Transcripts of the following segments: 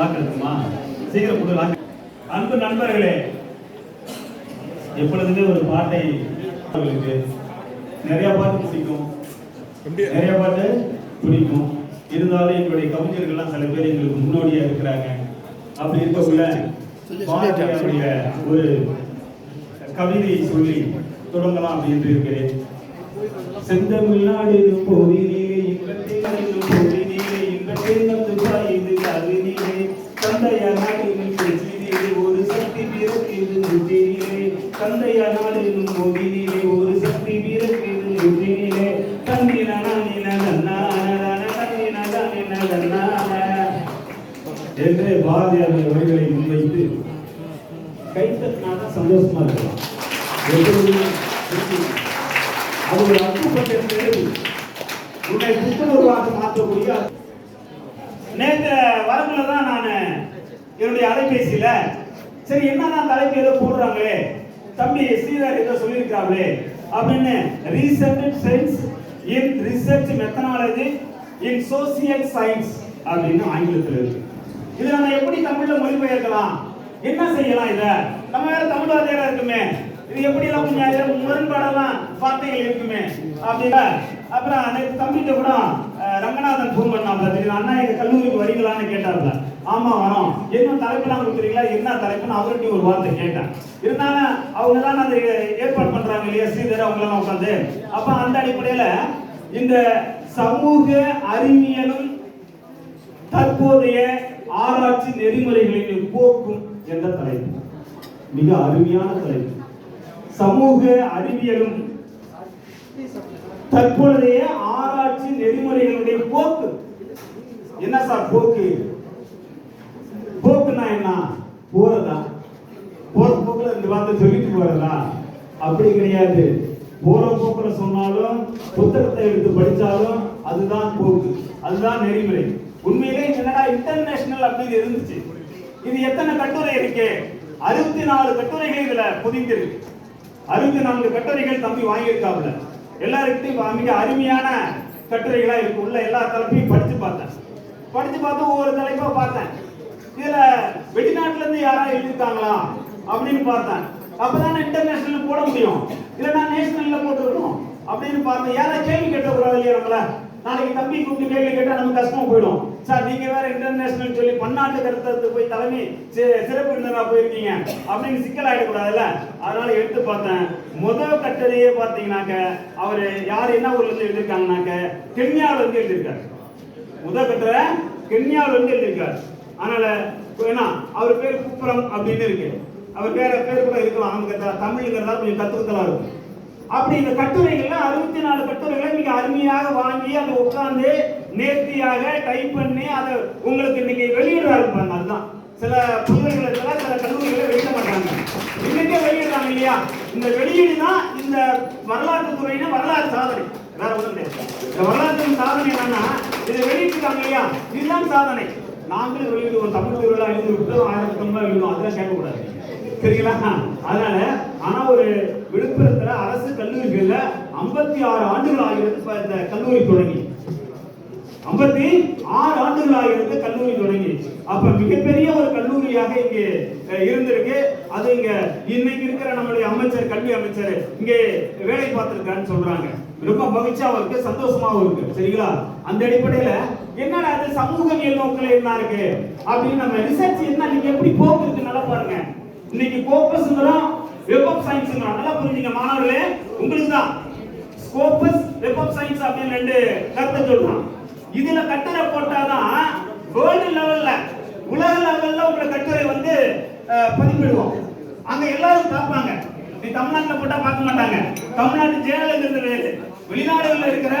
Lock இருக்குமா சீக்கிரம் கொடு லாக் அன்பு நண்பர்களே எப்பொழுதுமே ஒரு பாட்டை அவர்களுக்கு நிறைய பாட்டு பிடிக்கும். நிறைய பாட்டு பிடிக்கும். இருந்தாலும் எங்களுடைய கவிஞர்கள்லாம் சில பேர் எங்களுக்கு முன்னோடியா இருக்கிறாங்க. அப்படி இருக்கக்குள்ள பாரதியாருடைய ஒரு கவிதை சொல்லி தொடங்கலாம் அப்படின்னு இருக்கிறேன். செந்தமிழ்நாடு போதினிலே இன்பத்தேனும் போதினிலே இன்பத்தேனத்து பாயுது கவினிலே தந்தைய நாடினும் பேச்சினிலே ஒரு சக்தி பிறக்குது முற்றினிலே தந்தைய நாடினும் போதினிலே ஒரு சக்தி பிறக்குது முற்றினிலே தன்னின நானின நன்னான தன்னின என்று பாரதியாருடைய வரிகளை முன்வைத்து கைத்தட்டினாதான் சந்தோஷமா இருக்கலாம் எப்பொழுதுமே அது ஒரு அற்புதப்பட்ட உன்னை புத்துணர்வாக மாற்றக்கூடிய நேற்று வரக்குள்ள தான் நான் என்னுடைய அலைபேசியில் சரி என்னன்னா தலைப்பு ஏதோ போடுறாங்களே தம்பி ஸ்ரீதர் ஏதோ சொல்லியிருக்காங்களே அப்படின்னு recent science in research methodology in social science அப்படின்னு ஆங்கிலத்தில் இருக்கு. இது நம்ம எப்படி தமிழில் மொழிபெயர்க்கலாம்? என்ன செய்யலாம் இதை? நம்ம வேற தமிழ் வார்த்தையில இருக்குமே. இது எப்படி எல்லாம் கொஞ்சம் முரண்பாடெல்லாம் வார்த்தைகள் இருக்குமே. அப்படின்னா அப்புறம் நேற்று தம்பிகிட்ட கூட ரங்கநாதன் ஃபோன் பண்ணாப்ல தெரியும் அண்ணா எங்க கல்லூரிக்கு வரீங்களான்னு கேட்டார்ல ஆமா வரோம். என்ன தலைப்புலாம் கொடுக்குறீங்களா? என்ன தலைப்புன்னு அவர்கிட்ட ஒரு வார்த்தை கேட்டேன். இருந்தாலும் அவங்க தான் அதை ஏற்பாடு பண்றாங்க இல்லையா? ஸ்ரீதர் அவங்களாம் உட்காந்து. அப்ப அந்த அடிப்படையில இந்த சமூக அறிவியலும் தற்போதைய ஆராய்ச்சி நெறிமுறைகளின் போக்கும் என்ற தலைப்பு. மிக அருமையான தலைப்பு. சமூக அறிவியலும் தற்பொழுதைய ஆராய்ச்சி நெறிமுறைகளுடைய போக்கு. என்ன சார் போக்கு? போக்குன்னா என்ன? போறதா? போற போக்குல இந்த வார்த்தை சொல்லிட்டு போறதா? அப்படி கிடையாது. போற போக்குல சொன்னாலும் புத்தகத்தை எடுத்து படிச்சாலும் அதுதான் போக்கு. அதுதான் நெறிமுறை. உண்மையிலே என்னடா இன்டர்நேஷனல் அப்படின்னு இருந்துச்சு. இது எத்தனை கட்டுரை இருக்கு? அறுபத்தி நாலு கட்டுரைகள் இதுல புதிந்திருக்கு. அறுபத்தி நான்கு கட்டுரைகள் தம்பி வாங்கியிருக்காப்ல எல்லாருக்கிட்டையும் மிக அருமையான கட்டுரைகளாக இருக்கு. உள்ள எல்லா தலைப்பையும் படித்து பார்த்தேன். படித்து பார்த்து ஒவ்வொரு தலைப்பாக பார்த்தேன். இதில் வெளிநாட்டிலேருந்து யாராவது எழுதியிருக்காங்களா அப்படின்னு பார்த்தேன். அப்பதானே இன்டர்நேஷனல் போட முடியும். இல்லைன்னா நேஷனலில் போட்டுருக்கணும் அப்படின்னு பார்த்தேன். யாராவது கேள்வி கேட்டக்கூடாது இல்லையா நம்மளை? நாளைக்கு தம்பி கூப்பிட்டு கேள்வி கேட்டா நமக்கு கஷ்டமா போயிடும். சார் நீங்க வேற இன்டர்நேஷனல் சொல்லி பன்னாட்டு கருத்தத்துக்கு போய் தலைமை சிறப்பு விருந்தினரா போயிருக்கீங்க. அப்படின்னு சிக்கல் ஆயிடக்கூடாதுல்ல? அதனால எடுத்து பார்த்தேன். முதல் கட்டுரையே பார்த்தீங்கன்னாக்க அவரு யார் என்ன ஊர்ல இருந்து எழுதியிருக்காங்கனாக்க கென்யால இருந்து எழுதியிருக்காரு. முதல் கட்டுரை கென்யால இருந்து எழுதியிருக்காரு. அதனால என்ன அவர் பேர் குப்புரம் அப்படின்னு இருக்கு. அவர் வேற பேர் கூட இருக்கலாம். அவங்க தமிழ்ங்கிறதா கொஞ்சம் தத்துவத்தலா இருக்கும். அப்படி இந்த கட்டுரைகள்ல அறுபத்தி நாலு கம்மியாக வாங்கி அதை உட்கார்ந்து நேர்த்தியாக டைப் பண்ணி அதை உங்களுக்கு இன்னைக்கு வெளியிடுறாரு பாருங்க அதுதான். சில பல்கலைக்கழகத்துல சில கல்லூரிகளை வெளியிட மாட்டாங்க. இன்னைக்கே வெளியிடுறாங்க இல்லையா? இந்த வெளியீடு தான் இந்த வரலாற்று துறையின வரலாறு சாதனை. வேற ஒன்றும் இந்த வரலாற்று சாதனை என்னன்னா இதை வெளியிட்டிருக்காங்க இல்லையா? இதுதான் சாதனை. நாங்களும் வெளியிடுவோம். தமிழ் திருவிழா எழுதி விட்டு ஆயிரத்தி தொண்ணூறு எழுதுவோம் அதெல்லாம் கேட்கக்கூடாது சரிங்களா அதனால ஆனா ஒரு விழுப்புரத்துல அரசு கல்லூரிகள்ல 56 ஆறு ஆண்டுகள் ஆகிறது இந்த கல்லூரி தொடங்கி. 56 ஆறு ஆண்டுகள் ஆகிறது கல்லூரி தொடங்கி. அப்ப மிகப்பெரிய ஒரு கல்லூரியாக இங்கே இருந்திருக்கு. அது இங்க இன்னைக்கு இருக்கிற நம்மளுடைய அமைச்சர் கல்வி அமைச்சர் இங்கே வேலை பார்த்திருக்கான்னு சொல்றாங்க. ரொம்ப மகிழ்ச்சியாவும் இருக்கு சந்தோஷமாவும் இருக்கு. சரிங்களா? அந்த அடிப்படையில என்னடா அது சமூகவியல் நோக்கில் என்ன இருக்கு? அப்படின்னு நம்ம ரிசர்ச் என்ன நீங்க எப்படி போக்கு நல்லா பாருங்க. இன்னைக்கு கோப்பஸ்ங்கிறோம் வெப் ஆஃப் சயின்ஸ்ங்கிறோம் நல்லா புரிஞ்சுங்க மாணவர்களே. உங்களுக்கு தான் ஸ்கோப்பஸ் வெப் ஆஃப் சயின்ஸ் அப்படின்னு ரெண்டு கருத்தை சொல்றான். இதுல கட்டுரை போட்டாதான் வேர்ல்டு லெவல்ல உலக லெவல்ல உங்களை கட்டுரை வந்து பதிப்பிடுவோம். அங்க எல்லாரும் பார்ப்பாங்க. நீ தமிழ்நாட்டில் போட்டா பார்க்க மாட்டாங்க. தமிழ்நாட்டு ஜேர்னலுங்கிறது வெளிநாடுகள்ல இருக்கிற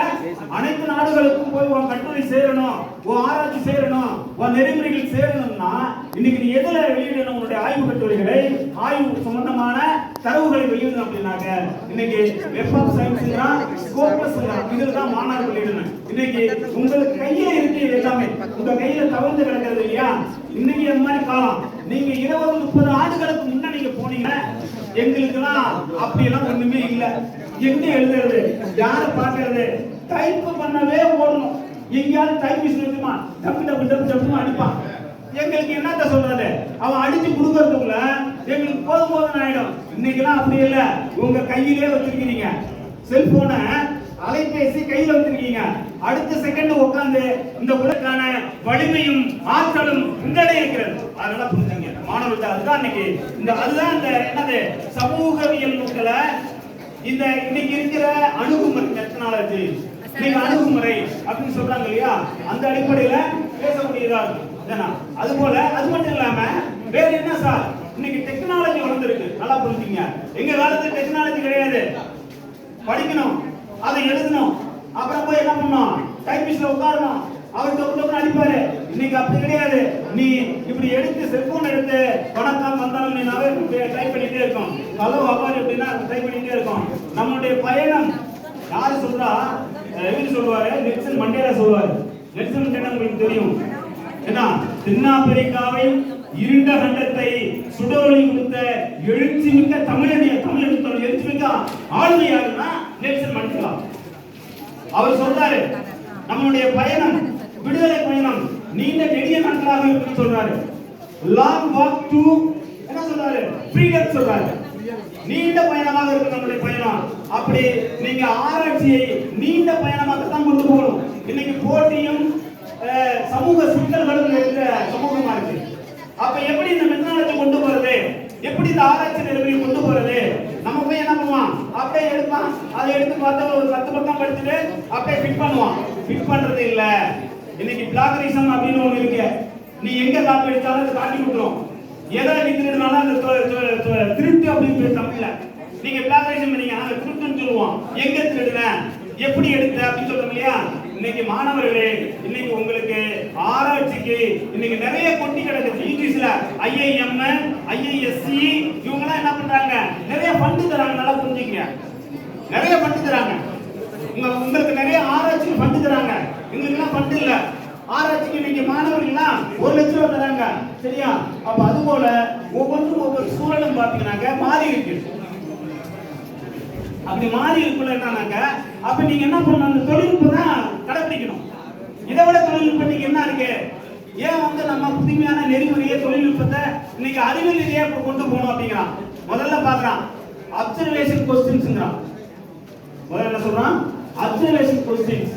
அனைத்து நாடுகளுக்கும் போய் உன் கட்டுரை சேரணும் உன் ஆராய்ச்சி சேரணும் உன் நெறிமுறைகள் சேரணும்னா இன்னைக்கு நீ எதுல வெளியிடணும் உன்னுடைய ஆய்வு கட்டுரைகளை? ஆய்வு சம்பந்தமான தரவுகளை வெளியிடணும் அப்படின்னாக்க இன்னைக்கு வெப் ஆஃப் சயின்ஸ்ங்கிறான் ஸ்கோப்பஸ்ங்கிறான் இதுல தான் மாணவர் வெளியிடணும். இன்னைக்கு உங்களுக்கு கையில இருக்கு எல்லாமே. உங்க கையில தவழ்ந்து கிடக்கிறது இல்லையா? இன்னைக்கு அந்த மாதிரி காலம் நீங்க இருபது முப்பது ஆண்டுகளுக்கு முன்ன நீங்க போனீங்க எங்களுக்கெல்லாம் அப்படி எல்லாம் ஒண்ணுமே இல்ல. எங்க எழுதுறது? யார பாக்குறது? டைப் பண்ணவே ஓடணும். எங்கேயாவது டைப் மிஷின் இருக்குமா டப்பு டப்பு டப்பு டப்புன்னு அடிப்பான். எங்களுக்கு என்னத்த சொல்றது? அவன் அடிச்சு கொடுக்கறதுக்குள்ள எங்களுக்கு போதும் போதும் ஆயிடும். இன்னைக்கெல்லாம் அப்படி இல்ல. உங்க கையிலே வச்சிருக்கீங்க செல்போனை அலைபேசி கையில வச்சிருக்கீங்க. அடுத்த செகண்ட் உட்காந்து இந்த உலகான வலிமையும் ஆற்றலும் உங்களே இருக்கிறது. அதனால புரிஞ்சுங்க. மாணவர்கள் அதுதான் இன்னைக்கு. இந்த அதுதான் இந்த என்னது சமூகவியல் நூல்களை இந்த இன்னைக்கு இருக்கிற அணுகுமுறை டெக்னாலஜி நீங்க அணுகுமுறை அப்படின்னு சொல்றாங்க இல்லையா? அந்த அடிப்படையில பேசக்கூடியதா இருக்கும் அது போல அது மட்டும் இல்லாம வேற என்ன சார்? இன்னைக்கு டெக்னாலஜி வளர்ந்துருக்கு. நல்லா புரிஞ்சுங்க. எங்க காலத்து டெக்னாலஜி கிடையாது. படிக்கணும் அதை எழுதணும் அப்புறம் போய் என்ன பண்ணணும்? டைபிஸ்ட்ல உட்காரணும். அவர் தொப்பு அடிப்பாரு. இன்னைக்கு அப்படி கிடையாது. நீ இப்படி எடுத்து செல்போன் எடுத்து வணக்கம் வந்தாலும் நீனாவே டைப் பண்ணிட்டே இருக்கும் ஹலோ அப்பாரு எப்படின்னா டைப் பண்ணிட்டே இருக்கும் நம்மளுடைய பயணம் யாரு சொல்றா? எப்படி சொல்லுவாரு? நெல்சன் மண்டேலா சொல்லுவாரு. நெல்சன் மண்டேலா உங்களுக்கு தெரியும். ஏன்னா தென்னாப்பிரிக்காவை இருண்ட கண்டத்தை சுடரொளி கொடுத்த எழுச்சி மிக்க தமிழனிய தமிழ் எழுச்சி மிக்க ஆளுமை யாருன்னா நெல்சன் மண்டேலா. அவர் சொல்றாரு நம்மளுடைய பயணம் விடுதலை பயணம் நீண்ட நெடிய நாட்களாக இருக்குன்னு சொல்றாரு. லாங் வாக் டு என்ன சொல்றாரு? ஃப்ரீடம் சொல்றாரு. நீண்ட பயணமாக இருக்கு நம்மளுடைய பயணம். அப்படி நீங்க ஆராய்ச்சியை நீண்ட பயணமாக தான் கொண்டு போகணும். இன்னைக்கு போட்டியும் சமூக சிக்கல்களும் இருக்கிற சமூகமா இருக்கு. அப்ப எப்படி இந்த மெத்தனாலஜி கொண்டு போறது? எப்படி இந்த ஆராய்ச்சி நிலைமையை கொண்டு போறது? நம்ம போய் என்ன பண்ணுவான் அப்படியே எடுப்பான். அதை எடுத்து பார்த்தா ஒரு பத்து பக்கம் படிச்சுட்டு அப்படியே ஃபிட் பண்ணுவான். ஃபிட் பண்றது இல்லை. இன்னைக்கு பிளாகரிசம் அப்படின்னு ஒண்ணு இருக்கு. நீ எங்க காப்பி அடிச்சாலும் அதை காட்டி விட்டுரும். எதை நீ திருடினாலும் அந்த திருட்டு அப்படின்னு தமிழ்ல நீங்க பிளாகரிசம் பண்ணீங்க அதை திருட்டுன்னு சொல்லுவோம் எங்க திருடுன? எப்படி எடுத்த அப்படின்னு சொல்றோம் இல்லையா? இன்னைக்கு மாணவர்களே இன்னைக்கு உங்களுக்கு ஆராய்ச்சிக்கு இன்னைக்கு நிறைய கொட்டி கிடக்குது. இங்கிலீஷ்ல ஐஐஎம் ஐஐஎஸ்சி இவங்க எல்லாம் என்ன பண்றாங்க? நிறைய ஃபண்டு தராங்க நல்லா புரிஞ்சுக்கங்க. நிறைய ஃபண்டு தராங்க. உங்களுக்கு எங்களுக்கெல்லாம் எங்களுக்கு இல்லை. இல்ல ஆராய்ச்சிக்கு இன்னைக்கு மாணவர்கள்லாம் ஒரு லட்சம் ரூபாய் தராங்க. சரியா? அப்ப அது போல ஒவ்வொன்றும் ஒவ்வொரு சூழலும் பாத்தீங்கன்னாக்க மாறி இருக்கு. அப்படி மாறி இருக்குள்ள என்னன்னாக்க அப்ப நீங்க என்ன பண்ணணும்? அந்த தொழில்நுட்பம் தான் கடைபிடிக்கணும் இதை விட தொழில்நுட்பம் நீங்க என்ன இருக்கு? ஏன் வந்து நம்ம புதுமையான நெறிமுறையை தொழில்நுட்பத்தை இன்னைக்கு அறிவியல் ரீதியா இப்ப கொண்டு போகணும் அப்படிங்கிறான். முதல்ல பாக்குறான் அப்சர்வேஷன் கொஸ்டின்ஸ்ங்கிறான் முதல்ல என்ன சொல்றான்? அப்சர்வேஷன் கொஸ்டின்ஸ்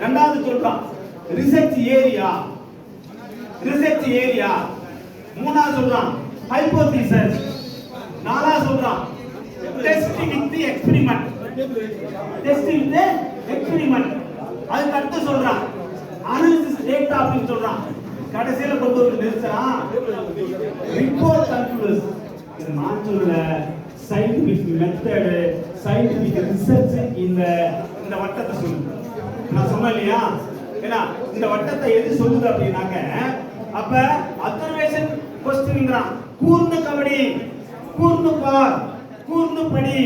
ரெண்டாவது சொல்றான் ரிசர்ச் ஏரியா ரிசர்ச் ஏரியா மூணாவது சொல்றான் ஹைப்போதிசஸ் நாலாவது சொல்றான் test with experiment test with experiment அதுக்கு அடுத்து சொல்றான் அனாலிசிஸ் டேட்டா அப்படின்னு சொல்றான். கடைசியில கொண்டு வந்து நிறுத்துறான். ரிப்போர்ட் கன்க்ளூஸ் இது நான் சொல்ற சயின்டிபிக் மெத்தடு சயின்டிபிக் ரிசர்ச் இந்த இந்த வட்டத்தை சொல்லுங்க நான் சொன்னேன் இல்லையா? ஏன்னா இந்த வட்டத்தை எது சொல்லுது அப்படின்னாக்க அப்ப அப்சர்வேஷன் கொஸ்டின்ங்கிறான். கூர்ந்து கபடி கூர்ந்து பார் கூர்ந்து படி.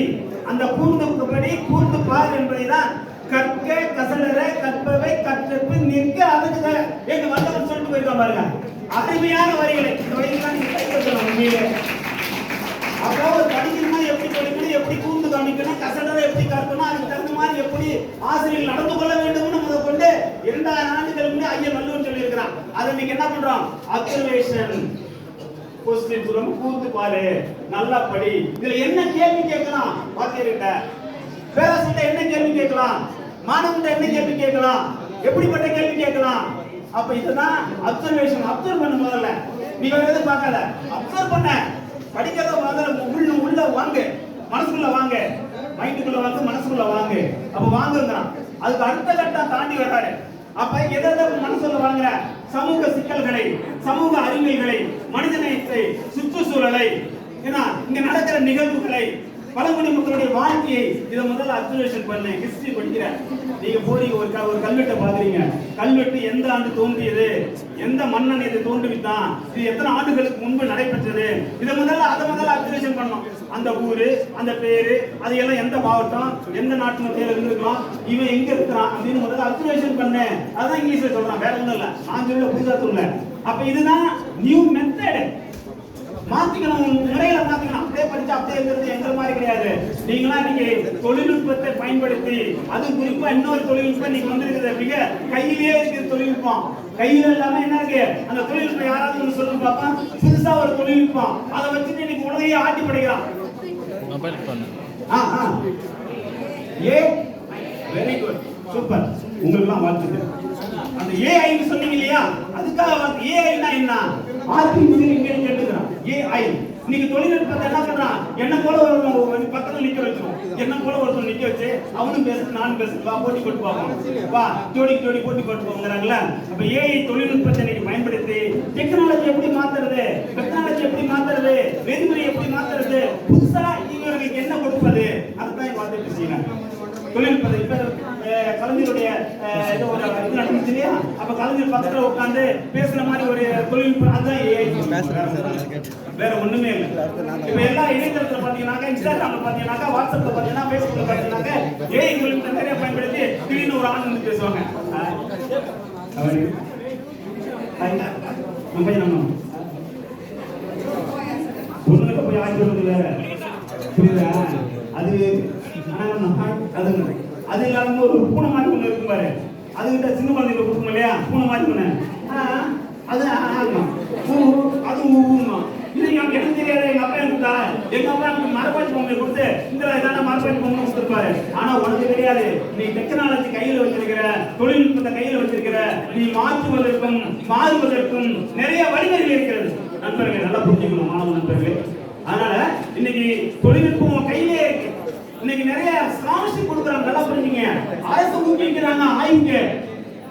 அந்த கூர்ந்து படி கூர்ந்து பார் என்பதைதான் கற்க கசடர கற்பவை கற்றப்பு நிற்க அதுக்கு எங்க வந்தவர் சொல்லிட்டு போயிருக்கோம் பாருங்க. அருமையான வரிகளை. இந்த வரிகளை தான் நீங்க கைப்பற்றணும் உண்மையிலே அப்போ ஒரு படிக்கணுமா எப்படி படிக்கணும் எப்படி கூர்ந்து காமிக்கணும் கசடரை எப்படி கற்கணும் அதுக்கு தகுந்த மாதிரி எப்படி ஆசிரியர்கள் நடந்து கொள்ள இரண்டாயிரம் ஆண்டுகளுக்கு முன்னே ஐயா வள்ளுவன் சொல்லியிருக்கிறான். அதை இன்னைக்கு என்ன பண்றோம்? அப்சர்வேஷன் கொஸ்டின் சொல்லுவோம் கூத்து பாரு. நல்லா படி. இதுல என்ன கேள்வி கேட்கலாம்? வாத்தியர்கிட்ட. பேராசிரியர் என்ன கேள்வி கேட்கலாம்? மாணவன் என்ன கேள்வி கேட்கலாம்? எப்படிப்பட்ட கேள்வி கேட்கலாம்? அப்ப இதுதான் அப்சர்வேஷன் அப்சர்வ் பண்ண முதல்ல. நீ வேற எதுவும் பார்க்கல அப்சர்வ் பண்ண. படிக்கிறத முதல்ல உள்ள உள்ள வாங்க. மனசுக்குள்ள வாங்க. மைண்டுக்குள்ள வாங்க மனசுக்குள்ள வாங்க. அப்ப வாங்குங்கிறான். அதுக்கு அடுத்த கட்டம் தாண்டி வர்றாரு. அப்ப எதை மனசுல வாங்குற? சமூக சிக்கல்களை சமூக அறிவியல்களை மனிதநேயத்தை சுற்றுச்சூழலை. ஏன்னா இங்க நடக்கிற நிகழ்வுகளை பழங்குடி மக்களுடைய வாழ்க்கையை இதை முதல்ல அப்சர்வேஷன் பண்ணு ஹிஸ்டரி படிக்கிற. நீங்க போறீங்க ஒரு க- ஒரு கல்வெட்டை பாக்குறீங்க கல்வெட்டு எந்த ஆண்டு தோன்றியது? எந்த மன்னன் இதை தோன்றுவித்தான்? இது எத்தனை ஆண்டுகளுக்கு முன்பு நடைபெற்றது? இதை முதல்ல அதை முதல்ல அப்சர்வேஷன் பண்ணோம் அந்த ஊரு அந்த பேரு அது எல்லாம் எந்த மாவட்டம் எந்த நாட்டு மத்தியில இருந்திருக்கலாம் இவன் எங்க இருக்கிறான் அப்படின்னு முதல்ல அப்சர்வேஷன் பண்ணு. அதான் இங்கிலீஷ்ல சொல்றான். வேற ஒண்ணும் இல்ல. நான் சொல்ல புரிதா சொல்ல அப்ப இதுதான் நியூ மெத்தட் மாத்திக்கணும் முறைகளை மாத்திக்கணும். அப்படியே படிச்சு அப்படியே இருக்கிறது எங்க மாதிரி கிடையாது. நீங்களா இன்னைக்கு தொழில்நுட்பத்தை பயன்படுத்தி அது குறிப்பா இன்னொரு தொழில்நுட்பம் இன்னைக்கு வந்திருக்குது அப்படிங்க கையிலேயே இருக்குது தொழில்நுட்பம். கையில இல்லாம என்ன இருக்கு? அந்த தொழில்நுட்பம் யாராவது ஒண்ணு சொல்லுங்க பாப்பா? புதுசா ஒரு தொழில்நுட்பம். அதை வச்சுட்டு இன்னைக்கு உலகையே ஆட்டி படைக்கிறான். மொபைல் ஆ ஆ. ஏ? வெரி குட் சூப்பர் உங்களுக்குலாம் வாழ்த்துக்கள். அந்த ஏஐன்னு சொன்னீங்க இல்லையா? அதுக்காக வந்து ஏஐனா என்ன? Artificial intelligence கேட்டுக்கிறான். ஏஐ இன்னைக்கு தொழில்நுட்பத்தை என்ன பண்றான் என்ன போல ஒரு பக்கத்துல நிக்க வச்சிரும் என்ன போல ஒருத்தன் நிக்க வச்சு அவனும் பேசு நானும் பேசு. வா போட்டி போட்டு போவோம். வா ஜோடி ஜோடி போட்டி போட்டு போங்கிறாங்கல்ல அப்ப ஏஐ தொழில்நுட்பத்தை இன்னைக்கு பயன்படுத்தி டெக்னாலஜி எப்படி மாத்துறது? டெக்னாலஜி எப்படி மாத்துறது? நெறிமுறை எப்படி மாத்துறது? புதுசா இவர்களுக்கு என்ன கொடுப்பது? அதுதான் பார்த்துட்டு செய்யணும் தொழில்நுட்பத்தை இப்ப கலைஞருடைய இது ஒரு இது நடந்துச்சு இல்லையா? அப்ப கலைஞர் பக்கத்துல உட்கார்ந்து பேசுற மாதிரி ஒரு தொழில்நுட்பம் அதுதான். வேற ஒண்ணுமே இல்ல. இப்ப எல்லா இணையதளத்துல பாத்தீங்கன்னாக்கா இன்ஸ்டாகிராம்ல பாத்தீங்கன்னாக்கா வாட்ஸ்அப்ல பாத்தீங்கன்னா பேஸ்புக்ல பாத்தீங்கன்னாக்கா ஏஐ தொழில்நுட்பம் நிறைய பயன்படுத்தி திடீர்னு ஒரு ஆண் வந்து பேசுவாங்க. பொண்ணுகிட்ட போய் ஆட்சி வேற புரியுதா? அது ஆனா அது அது இல்லாம ஒரு பூனை மாதிரி ஒண்ணு இருக்கும் பாரு. அதுகிட்ட சின்ன குழந்தைங்க கொடுக்கும் இல்லையா? பூனை மாதிரி ஒண்ணு. அது ஆமா. ஊ, அது ஊமா இது எனக்கு எனக்கு தெரியாது? எங்க அப்பா எனக்கு கொடுத்தா எங்க அப்பா எனக்கு மரப்பாச்சி பொம்மை கொடுத்து இந்த இதான மரப்பாச்சி பொம்மை கொடுத்துருப்பாரு. ஆனா உனக்கு தெரியாது. நீ டெக்னாலஜி கையில வச்சிருக்கிற தொழில்நுட்பத்தை கையில வச்சிருக்கிற நீ மாற்றுவதற்கும் மாறுவதற்கும் நிறைய வழிமுறைகள் இருக்கிறது. நண்பர்களே நல்லா புரிஞ்சுக்கணும் மாணவ நண்பர்களே. அதனால இன்னைக்கு தொழில்நுட்பம் உன் கையிலே இன்னைக்கு நிறைய ஸ்காலர்ஷிப் கொடுக்குறாங்க. நல்லா புரிஞ்சுங்க. அரசு ஊக்குவிக்கிறாங்க ஆயுங்க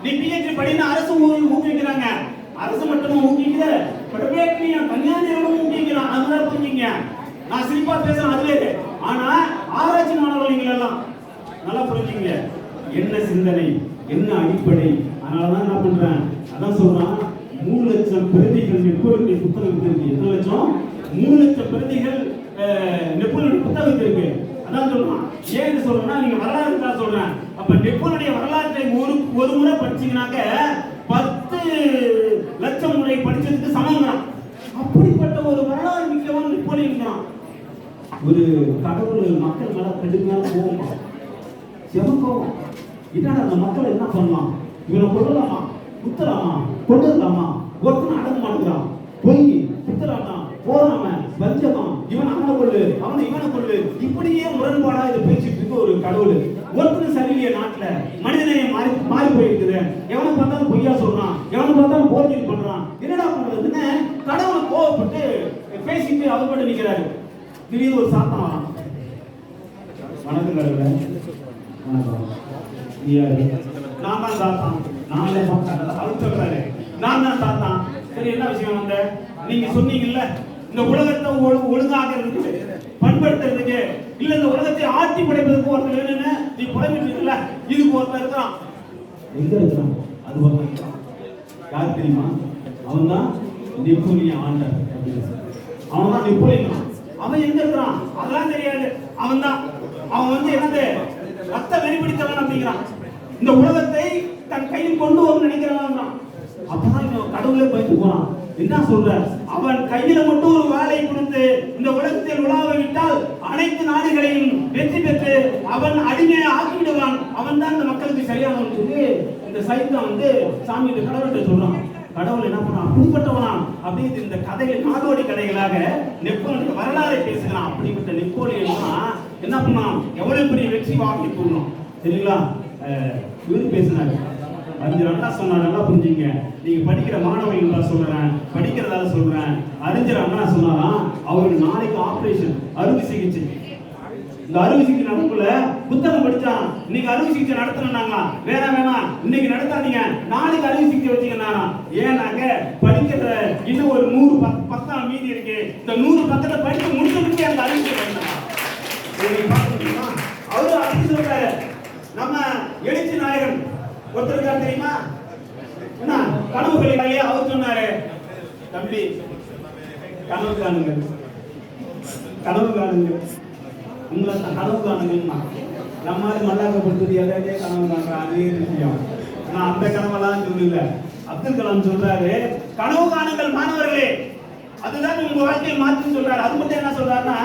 நீ பிஹெச்டி படினா அரசு ஊக்குவிக்கிறாங்க. அரசு மட்டுமா ஊக்குவிக்குது பிரைவேட் தனியார் நிறுவனம் ஊக்குவிக்கிறான். அதனால புரிஞ்சுங்க. நான் சிரிப்பா பேசுறேன் அதுவே ஆனா ஆராய்ச்சி மாணவர்கள் எல்லாம் நல்லா புரிஞ்சுங்க. என்ன சிந்தனை என்ன அடிப்படை? அதனாலதான் என்ன பண்றேன்? அதான் சொல்றான். மூணு லட்சம் பிரதிகள் நெப்போலியனுடைய புத்தகம் இருக்கு. எத்தனை லட்சம்? மூணு லட்சம் பிரதிகள் அஹ், நெப்போலியனுடைய புத்தகம் இருக்கு. அதான் சொல்லுவான் ஏன்னு சொல்றேன்னா நீங்க வரலாறு தான் சொல்றேன். அப்ப நெப்போலியனுடைய வரலாற்றை ஒரு ஒரு முறை படிச்சீங்கன்னாக்க பத்து லட்சம் முறை படிச்சதுக்கு சமங்கிறான் அப்படிப்பட்ட ஒரு வரலாறு மிக்கவன் நெப்போலியன் ஒரு கடவுள் மக்கள் மேல கடுமையான கோவமா செவக்கோவம் இதான் அந்த மக்கள் என்ன பண்ணலாம் இவனை கொள்ளலாமா குத்தலாமா? கொண்டுலாமா ஒருத்தனை அடங்க மாட்டேங்கிறான் பொய் குத்தலாமா? போறாம வஞ்சமா இவன் அவனை கொள்ளு அவனை இவனை கொள்ளு இப்படியே முரண்பாடா இதை பேசிட்டு இருக்க ஒரு கடவுள். ஒருத்தர் சரியில்லையே நாட்டுல மனிதநேயம் மாறி மாறி போயிருக்குது. எவனை பார்த்தாலும் பொய்யா சொல்றான் எவனை பார்த்தாலும் போர்ஜரி பண்றான் என்னடா பண்றதுன்னு கடவுளை கோவப்பட்டு பேசிட்டு அவர் கூட நிக்கிறாரு. திடீர்னு ஒரு சாத்தம் வரான். வணக்கம் கடவுள். வணக்கம். நீ யாரு? நான் தான் தாத்தான் நான் தான் தாத்தான் அவர் சொல்றாரு. நான் தான் சாத்தான் சரி என்ன விஷயம் வந்த? நீங்க சொன்னீங்கல்ல. இந்த உலகத்தை ஒழுங்காகிறதுக்கு பண்படுத்துறதுக்கு இல்ல இந்த உலகத்தை ஆட்சி படைப்பதற்கு ஒருத்தர் வேணும்னு நீ புலம்பிட்டு இதுக்கு ஒருத்தர் இருக்கிறான் எங்க இருக்கிறான் அது ஒருத்தர் யார் தெரியுமா? அவன் தான் நெப்போலியன் ஆண்டர் அவன் தான் நெப்போலியன். அவன் எங்க இருக்கிறான்? அதெல்லாம் தெரியாது. அவன் தான் அவன் வந்து என்னது? ரத்த வெறி அப்படிங்கிறான். இந்த உலகத்தை தன் கையில் கொண்டு வரும் நினைக்கிறவன் தான். அப்பதான் இவன் கடவுளே பயந்து போறான். என்ன சொல்ற அவன் கையில மட்டும் ஒரு வேலை கொடுத்து இந்த உலகத்தில் உலாவ விட்டால் அனைத்து நாடுகளையும் வெற்றி பெற்று அவன் அடிமையை ஆக்கிவிடுவான். அவன் தான் இந்த மக்களுக்கு சரியானவன் சொல்லி இந்த சைத்தான் வந்து சாமி இந்த கடவுள்கிட்ட சொல்றான். கடவுள் என்ன பண்ணான்? அப்படிப்பட்டவனா அப்படின்னு இந்த கதைகள் நாடோடி கதைகளாக நெப்போலியன் வரலாறை பேசுகிறான். அப்படிப்பட்ட நெப்போலியன் என்ன பண்ணான்? எவ்வளவு பெரிய வெற்றி வாங்கி போடணும் சரிங்களா? அஹ், இவரு பேசினாரு அஞ்சு அண்ணா சொன்னார் நல்லா புரிஞ்சுங்க. நீங்க படிக்கிற மாணவர்கள் சொல்றேன் படிக்கிறதால சொல்றேன் அறிஞர் அண்ணா சொன்னாராம் அவருக்கு நாளைக்கு ஆபரேஷன் அறுவை சிகிச்சை. இந்த அறுவை சிகிச்சை நடக்குள்ள புத்தகம் படிச்சான் இன்னைக்கு அறுவை சிகிச்சை நடத்தணும்னாங்க வேற வேணாம் இன்னைக்கு நடத்தாதீங்க. நாளைக்கு அறுவை சிகிச்சை வச்சுக்கணும் ஏனாங்க படிக்கிற இன்னும் ஒரு நூறு பத்- மீதி இருக்கு. இந்த நூறு பக்கத்தை படிக்க முடிச்சுட்டு அந்த அறுவை சிகிச்சை பண்ணலாம். நீங்க பார்த்துருக்கீங்களா? அவரு அப்படி சொல்றாரு நம்ம எழுச்சி நாயகன் ஒருத்தர் இருக்காரு தெரியுமா? என்ன கனவு கலையிலே அவர் சொன்னாரு. தம்பி கனவு காணுங்க கனவு காணுங்க உங்களை கனவு காணுங்கம்மா நம்ம ஆளு மல்லாக்க கொடுத்தது எதையே கனவு காண்றான் அதே விஷயம். ஆனா அந்த கனவெல்லாம் சொல்லல. அப்துல் கலாம் சொல்றாரு கனவு காணுங்கள் மாணவர்களே. அதுதான் உங்க வாழ்க்கையை மாற்றி சொல்றாரு. அது மட்டும் என்ன சொல்றாருன்னா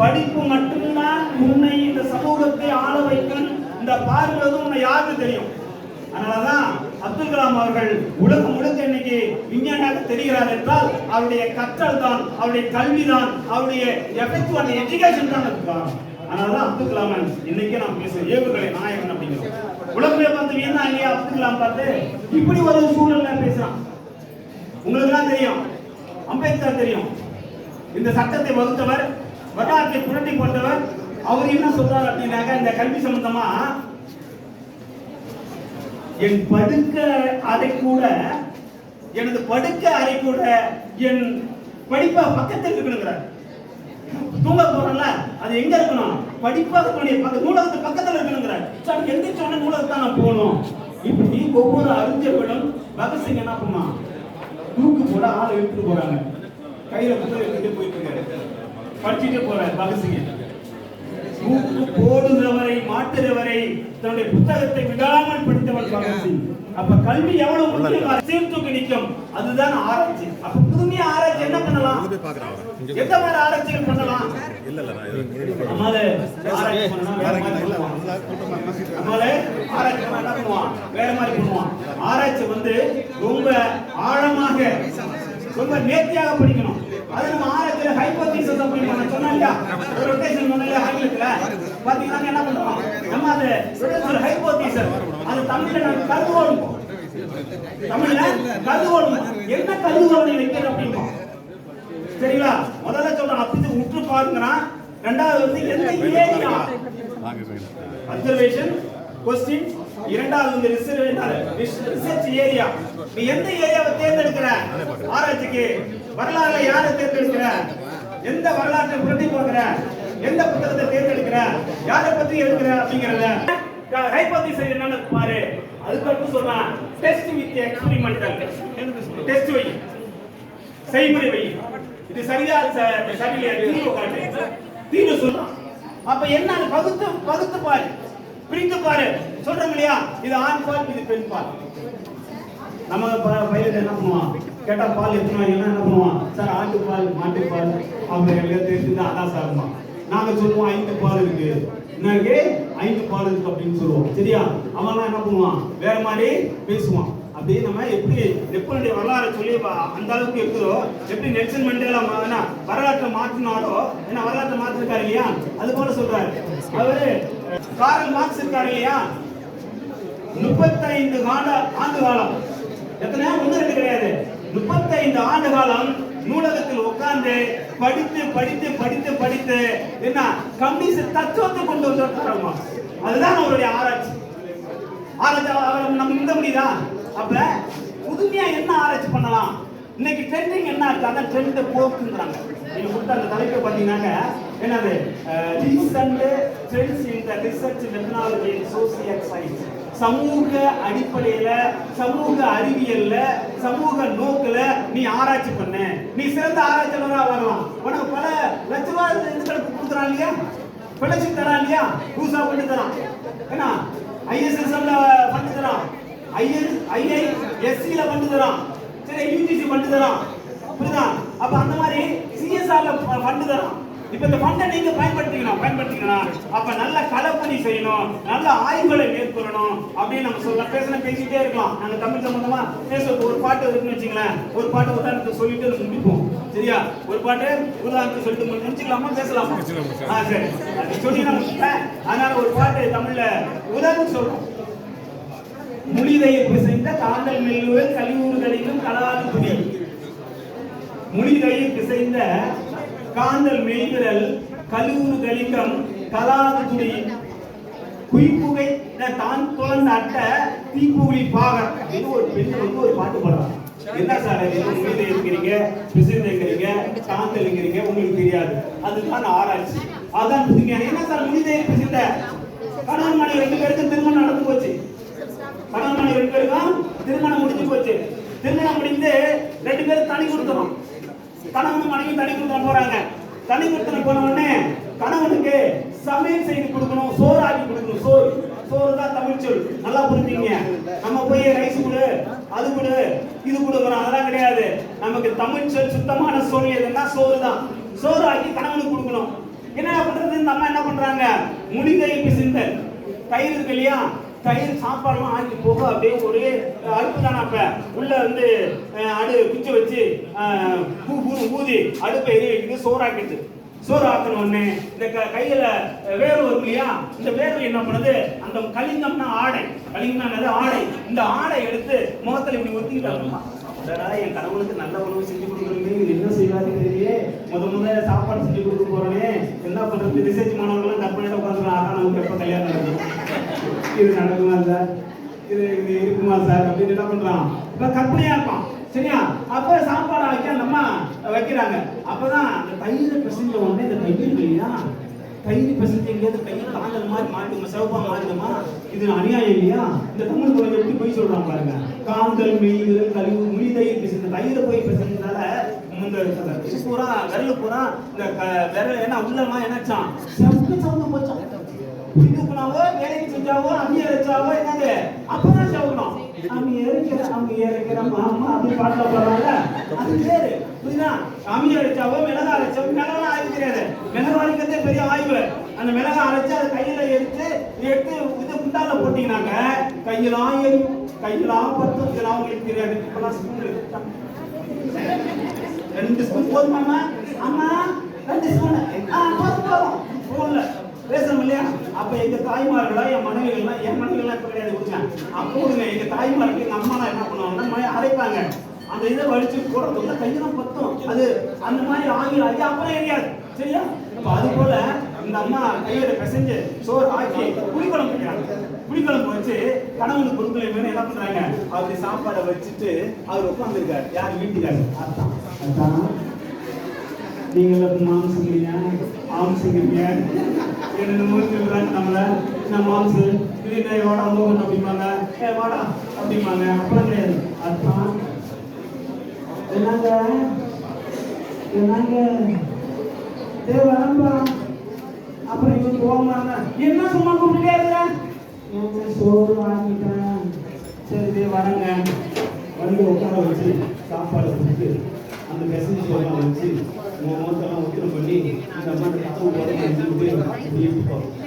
படிப்பு மட்டும்தான் உன்னை இந்த சமூகத்தை ஆள வைக்கும் இந்த பார்ப்பது உன்னை யாருக்கு தெரியும்? அதனாலதான் அப்துல் கலாம் அவர்கள் உலகம் முழுக்க இன்னைக்கு விஞ்ஞானியாக தெரிகிறார் என்றால் அவருடைய கற்றல் தான் அவருடைய கல்வி தான் அவருடைய எஃபெக்டிவ் அந்த எஜுகேஷன் தான் இருக்கான் அதனாலதான் அப்துல் கலாம் இன்னைக்கு நாம் பேசுறோம் ஏவுகணை நாயகன் அப்படிங்கிறோம். உலகமே பார்த்து வீணா இல்லையா அப்துல் கலாம் பார்த்து? இப்படி ஒரு சூழல்ல பேசுறான். உங்களுக்கு தான் தெரியும். அம்பேத்கர் தெரியும். இந்த சட்டத்தை வகுத்தவர் வரலாற்றை புரட்டி போட்டவர் அவர் என்ன சொல்றாரு அப்படின்னாக்க இந்த கல்வி சம்பந்தமா என் படுக்க அறை கூட எனது படுக்க அறை கூட என் படிப்பா பக்கத்தில் இருக்கணுங்கிறார். தூங்க போறல அது எங்க இருக்கணும்? படிப்பாகக்கூடிய பக்க நூலகத்து பக்கத்துல இருக்கணுங்கிறார். சார் எந்திரிச்ச உடனே நூலகத்தான் நான் போகணும்? இப்படி ஒவ்வொரு அறிஞர்களும் பகத்சிங் என்ன பண்ணான் தூக்கு போட ஆளை எடுத்துட்டு போறாங்க. கையில புத்தகம் எடுத்துட்டு போயிட்டு இருக்காரு. படிச்சுட்டு போறாரு பகத்சிங்க போடுகிறவரை மாட்டுகிறவரை தன்னுடைய புத்தகத்தை விடாமல் படித்தவன் பகத்சிங் அப்ப கல்வி எவ்வளவு முக்கியமா? சீர்தூக்கி நிற்கும். அதுதான் ஆராய்ச்சி. அப்ப புதுமையா ஆராய்ச்சி என்ன பண்ணலாம்? எந்த மாதிரி ஆராய்ச்சிகள் பண்ணலாம்? வேற மாதிரி பண்ணுவான். ஆராய்ச்சி வந்து ரொம்ப ஆழமாக ரொம்ப நேர்த்தியாக படிக்கணும். அது நம்ம ஆராய்ச்சியில ஹைபோதீசிஸ் அப்படின்னு நான் சொன்னேன் ஒரு ரொட்டேஷன் சொன்னேன் ஆங்கிலத்துல பாத்தீங்கன்னா என்ன பண்றோம் நம்ம அது ரொட்டேஷன் ஹைபோதீசிஸ் அது தமிழ்ல நான் கருதுகோள் தமிழ்ல கருதுகோள் என்ன கருதுகோள் நீ வைக்கிற அப்படின்போம் சரிங்களா? முதல்ல சொல்றேன். அப்படி உற்று பாருங்கன்னா ரெண்டாவது வந்து எந்த ஏரியா? அப்சர்வேஷன் கொஸ்டின் இரண்டாவது வந்து ரிசர்ச் ஏரியா நீ எந்த ஏரியாவை தேர்ந்தெடுக்கிற? ஆராய்ச்சிக்கு. வரலாறுல யாரை தேர்ந்தெடுக்கிற? எந்த வரலாற்றை புரட்டி போகிற எந்த புத்தகத்தை தேர்ந்தெடுக்கிற? யாரை பத்தி எடுக்கிற அப்படிங்கறத ஹைபோதிசிஸ் என்னன்னு பாரு. அதுக்கு அடுத்து சொல்றான் டெஸ்ட் வித் எக்ஸ்பிரிமெண்டல் டெஸ்ட் வை. செய்முறை வை. இது சரியா சரியில்லையா? தீர்வு காட்டு. தீர்வு சொல்றான். அப்ப என்ன பகுத்து பகுத்து பாரு. பிரித்து பாரு. சொல்றோம் இல்லையா? இது ஆண் பால் இது பெண் பால். நம்ம ப- பையன் என்ன பண்ணுவான் கேட்டா பால் எத்தனை வாங்கினா என்ன பண்ணுவான் சார் ஆட்டு பால் மாட்டு பால் அவங்க எல்லாம் தெரிஞ்சுட்டு அதான் சாப்பிடுவான் நாங்க சொல்லுவோம் ஐந்து பால் இருக்கு. என்ன இருக்கு ஐந்து பால் இருக்கு அப்படின்னு சொல்லுவோம். சரியா? அவன்லாம் என்ன பண்ணுவான்? வேற மாதிரி பேசுவான். அப்படி நம்ம எப்படி நெப்பனுடைய வரலாறு சொல்லி அந்த அளவுக்கு இருக்குதோ எப்படி நெல்சன் மண்டேலா வரலாற்றை மாற்றினாரோ என்ன வரலாற்றை மாற்றிருக்காரு இல்லையா? அது போல சொல்றாரு. அவரு காரல் மார்க்ஸ் இருக்காரு இல்லையா? முப்பத்தைந்து கால ஆண்டு காலம். எத்தனை ஒன்று ரெண்டு கிடையாது. முப்பத்தைந்து ஆண்டு காலம் நூலகத்தில் உட்கார்ந்து படித்து படித்து படித்து படித்து என்ன கம்யூனிஸ்ட் தத்துவத்தை கொண்டு வந்திருக்காங்க அதுதான் அவருடைய ஆராய்ச்சி. ஆராய்ச்சி அவர் நம்ம இந்த முடியுதா? அப்ப புதுமையா என்ன ஆராய்ச்சி பண்ணலாம்? இன்னைக்கு ட்ரெண்டிங் என்ன இருக்கு? அதான் ட்ரெண்ட் போக்குங்கிறாங்க. நீங்க கொடுத்த அந்த தலைப்பு பார்த்தீங்கன்னாக்க என்னது? Recent trends in the research technology in social science சமூக அடிப்படையில சமூக அறிவியல்ல சமூக நோக்குல நீ ஆராய்ச்சி பண்ணு. நீ சிறந்த ஆராய்ச்சியாளரா வரலாம் உனக்கு பல லட்ச ரூபாய் இதுகளுக்கு கொடுக்குறான் இல்லையா? பிழைச்சி தரான் இல்லையா? பூசா பண்ணி தரான். என்ன ஐஎஸ்எஸ்எம்ல பண்ணி தரான். ஐஎஸ் ஐஐஎஸ்சியில பண்ணி தரான். சரி யூஜிசி பண்ணி தரான் புரியுதா? அப்ப அந்த மாதிரி சிஎஸ்ஆர்ல ஃபண்ட் தரான் இப்ப இந்த ஃபண்டை நீங்க பயன்படுத்திக்கணும் பயன்படுத்திக்கணும் அப்ப நல்ல களப்பணி செய்யணும் நல்ல ஆய்வுகளை மேற்கொள்ளணும் அப்படின்னு நம்ம சொல்லலாம் பேசலாம் பேசிட்டே இருக்கலாம். நாங்க தமிழ் சம்பந்தமா பேச ஒரு பாட்டு இருக்குன்னு வச்சுங்களேன் ஒரு பாட்டு உதாரணத்துக்கு சொல்லிட்டு முடிப்போம். சரியா? ஒரு பாட்டு உதாரணத்துக்கு சொல்லிட்டு முடிச்சு- முடிச்சுக்கலாமா பேசலாமா? ஆ சரி. சொல்லி நம்ம அதனால ஒரு பாட்டு தமிழ்ல உதாரணத்துக்கு சொல்றோம். முளிதையை பிசைந்த காந்தல் மெல்லுவர் கழிவுகளிலும் கலவாது துணி முளிதையை பிசைந்த காந்தல் மெய்விரல் கலியூறு கலிக்கம் கலாது துணி. குய்ப்புகை தான் குழந்த அட்ட தீப்புகுழி பாகர் இது ஒரு பெண் வந்து ஒரு பாட்டு பாடுறாங்க என்ன சார் இது? இருக்கிறீங்க பிசைந்து இருக்கிறீங்க காந்தல் இருக்கிறீங்க உங்களுக்கு தெரியாது. அதுதான் ஆராய்ச்சி. அதான் என்ன சார் முளிதை பிசைந்த? கணவன் மனைவி ரெண்டு பேருக்கும் திருமணம் நடந்து போச்சு. கணவன் மனைவி ரெண்டு பேருக்கும் திருமணம் முடிஞ்சு போச்சு. திருமணம் முடிந்து ரெண்டு பேரும் தனி கொடுத்தணும் கணவன் மனைவி தனி கொடுத்தனம் போறாங்க. தனி கொடுத்தனம் போன உடனே கணவனுக்கு சமையல் செய்து கொடுக்கணும் சோறு ஆக்கி கொடுக்கணும். சோறு. சோறு தான் தமிழ் சொல். நல்லா புரிஞ்சுங்க நம்ம போய் ரைஸ் கொடு அது கொடு இது கொடுக்கணும் அதெல்லாம் கிடையாது. நமக்கு தமிழ் சொல் சுத்தமான சோறு எதுன்னா சோறு தான். சோறு ஆக்கி கணவனுக்கு கொடுக்கணும். என்ன பண்றது இந்த அம்மா என்ன பண்றாங்க? முடிகை சிந்தன் கயிறு இருக்கு இல்லையா? தயிர் சாப்பாடுலாம் ஆக்கி போக அப்படியே ஒரே அடுப்பு தானே அப்ப? உள்ள வந்து அடு குச்சி வச்சு பூ பூ ஊதி அடுப்பை எரிய வைக்குது சோறாக்கிடுது சோறு ஆக்கணும் உடனே இந்த க- கையில வேர்வை வரும் இல்லையா? இந்த வேர்வை என்ன பண்ணுது? அந்த கலிங்கம்னா ஆடை. கலிங்கம்னா என்னது? ஆடை. இந்த ஆடை எடுத்து முகத்தில் இப்படி ஒத்திக்கிட்டாங்க என் கடவுளுக்கு நல்ல உணவு செஞ்சு கொடுக்குறீங்க என்ன செய்வாரு தெரியலையே. முத முத சாப்பாடு செஞ்சு கொடுக்க போறேனே என்ன பண்றது? ரிசர்ச் மாணவர்கள்லாம் கற்பனையில உட்காந்துக்கலாம் ஆனா நமக்கு எப்ப கல்யாணம் நடக்கும் இது நடக்குமா சார் இது இது இருக்குமா சார்? அப்படின்னு என்ன பண்றான்? இப்ப கற்பனையா இருப்பான். சரியா? அப்ப சாப்பாடு வைக்க அந்த அம்மா வைக்கிறாங்க. அப்பதான் அந்த தயிரை பிசைஞ்ச உடனே இந்த தயிர் இல்லையா? தயிர் பிசைஞ்சு எங்கேயாவது கையில் காஞ்சல் மாதிரி மாறிடுமா சிவப்பா மாறிடுமா இது அநியாயம் இல்லையா? இந்த தமிழ் குழந்தை எப்படி போய் சொல்றாங்க பாருங்க. காந்தல் மெய் கழிவு முனி தயிர் பிசைஞ்ச தயிரை போய் பிசைஞ்சதால இந்த இது பூரா விரல் பூரா இந்த க- விரல் ஏன்னா உள்ளமா என்னாச்சான்? செப்பு சவுந்து போச்சான். இதுக்குனாவோ வேலைக்கு செஞ்சாவோ அம்மி அரைச்சாவோ என்னது அப்பதான் சவுக்கணும் அம்மி அரைக்கிற அம்மி அரைக்கிற மாமா அப்படி பாட்டுல போறாங்க அது பேரு. புரியுதா? அம்மி அரைச்சாவோ மிளகா அரைச்சாவோ மிளகா ஆய்வு தெரியாது மிளகா அரைக்கிறதே பெரிய ஆய்வு. அந்த மிளகா அரைச்சு அதை கையில எடுத்து எடுத்து இது குண்டால போட்டீங்கன்னாக்க கையெல்லாம் எரியும் கையெல்லாம் பத்தும். இதெல்லாம் உங்களுக்கு தெரியாது. இப்பெல்லாம் ஸ்பூன் ரெண்டு ஸ்பூன் போதுமாமா அம்மா ரெண்டு ஸ்பூன் ஆ போதும் போதும். ஸ்பூன்ல பேசணும் இல்லையா அப்ப எங்க தாய்மார்களா என் மனைவிகள்லாம் என் மனைவிகள்லாம் இப்ப கிடையாது கொடுங்க அப்போ கொடுங்க எங்க தாய்மார்களுக்கு எங்க அம்மா என்ன பண்ணுவாங்கன்னா மழை அரைப்பாங்க. அந்த இதை வலிச்சு போடுறதுக்குள்ள கையெல்லாம் பத்தும். அது அந்த மாதிரி ஆகி ஆகி அப்புறம் எரியாது. சரியா? அப்ப அது போல இந்த அம்மா கையோட பிசைஞ்சு சோறு ஆக்கி புளிக்குழம்பு வைக்கிறாங்க. புளிக்குழம்பு வச்சு கணவனுக்கு கொடுக்கல என்ன பண்றாங்க? அப்படி சாப்பாடை வச்சுட்டு அவர் உட்காந்துருக்காரு யார்? வீட்டுக்காரு அதுதான் அதான் நீங்க மாம்சங்கிறீங்க ஆம்சங்கிறீங்க என்னென்னமோ சொல்றாங்க நம்மள. நான் மாம்சு இது என்ன வாடா மோகன் அப்படிம்பாங்க. ஏ வாடா அப்படிம்பாங்க. அப்பெல்லாம் கிடையாது. அதுதான் என்னங்க? என்னங்க? டே வரம்பா அப்புறம் இவன் போவாங்க. என்ன சும்மா கூப்பிட்டுட்டே இருக்க? ஏங்க சோறு வாங்கிட்டேன் சரி டே வரங்க. வந்து உட்கார வச்சு சாப்பாடு கொடுத்து அந்த மெசேஜ் எல்லாம் வச்சு உங்க முகத்தெல்லாம் ஒத்திரம் பண்ணி இந்த மாதிரி கதவு போட்டு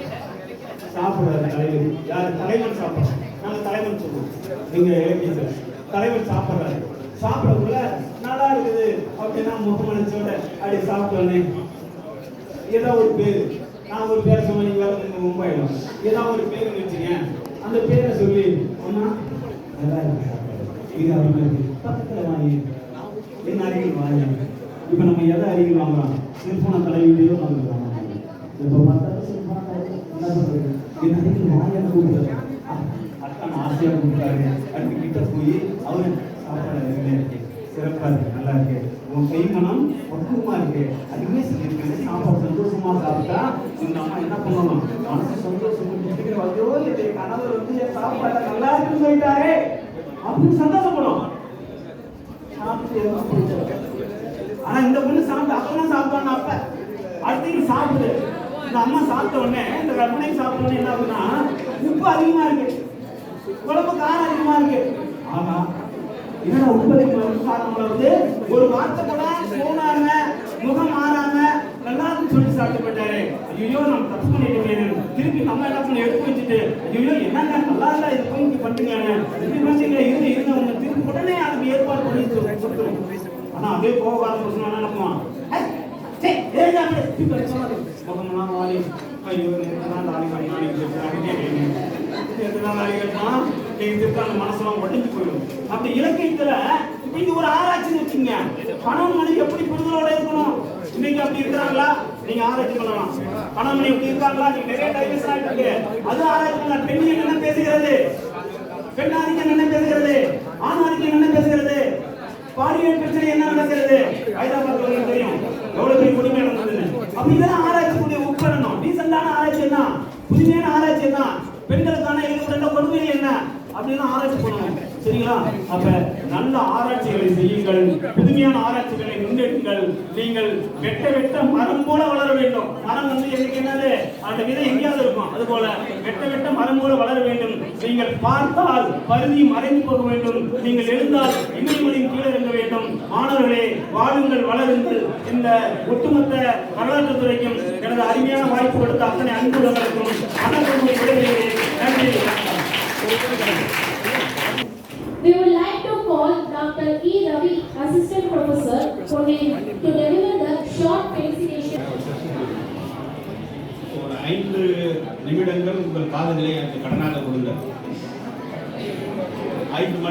சாப்பிடுறாரு தலைவர் யார் தலைவன் சாப்பிட்றோம் நாங்கள் தலைவன் சொல்லுவோம் எங்க இலக்கியத்தில் தலைவன் சாப்பிட்றாரு சாப்பிடக்குள்ள நல்லா இருக்குது அப்படின்னா முகமனச்சோட அப்படி சாப்பிட்டோன்னே ஏதோ ஒரு பேர் நான் ஒரு பேரை சொன்ன நீங்க வேற மும்பாயிடும் ஏதோ ஒரு பேர் வச்சுங்க அந்த பேரை சொல்லி அம்மா நல்லா இருக்கு இது அப்படி பக்கத்தில் பக்கத்துல வாங்கி என்ன அருகில் வாங்கி. இப்ப நம்ம எதை அருகில் வாங்குறோம்? செல்போனை தலைவிலேயோ வாங்குறோம். இப்போ பார்த்தாலும் செல்போனை என்ன என் கூப்பிடுறது அத்தான் கொடுத்தாரு அதுக்கு கிட்ட போய் அவரு சாப்பாடு அருகிலே இருக்கு. இருக்கு நல்லா இருக்கு. உன் கை பக்குவமா இருக்கு. அதுவே சொல்லியிருக்கு சாப்பாடு சந்தோஷமா சாப்பிட்டா இந்த அம்மா என்ன பண்ணணும் மனசு சந்தோஷம் கணவர் வந்து என் சாப்பாடு நல்லா இருக்குன்னு சொல்லிட்டாரே. அப்படின்னு சந்தோஷப்படும் சாப்பிட்டு எல்லாம் போயிட்டாரு. ஆனா இந்த பொண்ணு சாப்பிட்டு அப்பதான் சாப்பிட்டாங்க அப்ப அடுத்து சாப்பிடுது இந்த அம்மா சாப்பிட்ட உடனே இந்த கற்பனை சாப்பிட்ட உடனே என்ன ஆகுதுன்னா உப்பு அதிகமா இருக்கு. குழம்பு காரம் அதிகமா இருக்கு. ஆனா என்னடா உப்பு அதிகமா இருக்கு காரணம் வந்து ஒரு வார்த்தை கூட போனாம முகம் மாறாம நல்லா இருக்குன்னு சொல்லி சாப்பிட்டுப்பட்டாரு ஐயோ நம்ம தப்பு பண்ணிட்டோமே. திருப்பி நம்ம என்ன பண்ணி எடுத்து வச்சுட்டு ஐயோ என்னங்க நல்லா இருந்தா இது போய் பண்ணுங்க இப்படி பண்ணுங்க இருந்து இருந்தவங்க உங்க திருப்பி உடனே அதுக்கு ஏற்பாடு பண்ணி சொல்லுங்க ஆனா அதே கோபக்காரன் பிரச்சனை என்ன பண்ணுவான்? மனசெல்லாம் உடைஞ்சு போயிடும். அப்படி இலக்கியத்துல நீங்க ஒரு ஆராய்ச்சி வச்சுங்க பணம் மணி எப்படி புரிதலோட இருக்கணும் இன்னைக்கு அப்படி இருக்கிறாங்களா நீங்க ஆராய்ச்சி பண்ணலாம் பணம் மணி எப்படி இருக்காங்களா நீங்க நிறைய டைவர்ஸ் ஆயிட்டு அது ஆராய்ச்சி பண்ணலாம் பெண் என்ன பேசுகிறது பெண் ஆதிக்கம் என்ன பேசுகிறது ஆண் ஆதிக்கம் என்ன பேசுகிறது பாலியல் பிரச்சனை என்ன நடக்கிறது ஹைதராபாத் உங்களுக்கு தெரியும் எவ்வளவு பெரிய கொடுமை நடந்ததுன்னு அப்ப இதெல்லாம் ஆராய்ச்சி கூடிய உட்படணும். டீசெண்டான ஆராய்ச்சி என்ன? புதுமையான ஆராய்ச்சி என்ன? பெண்களுக்கான இது கொடுமை என்ன? அப்படின்னு ஆராய்ச்சி பண்ணணும். சரிங்களா? அப்ப நல்ல ஆராய்ச்சிகளை செய்யுங்கள். புதுமையான ஆராய்ச்சிகளை முன்னெடுங்கள். நீங்கள் வெட்ட வெட்ட மரம் போல வளர வேண்டும். மரம் வந்து எனக்கு என்னது? அந்த விதை எங்கேயாவது இருக்கும்? அது போல வெட்ட வெட்ட மரம் போல வளர வேண்டும். நீங்கள் பார்த்தால் பருதி மறைந்து போக வேண்டும். நீங்கள் எழுந்தால் இமயமலையின் கீழே இருக்க வேண்டும். மாணவர்களே வாழுங்கள் வளருங்கள் இந்த ஒட்டுமொத்த வரலாற்று துறைக்கும் எனது அருமையான வாய்ப்பு கொடுத்த அத்தனை அன்புள்ளவர்களுக்கும் வணக்கம் விடைபெறுகிறேன். நன்றி. We would like to call Dr. E. Ravi, Assistant Professor, for him to deliver the short presentation. ஒரு ஐந்து நிமிடங்கள் உங்கள் காதுகளை எனக்கு கடனாக கொடுங்கள் ஐந்து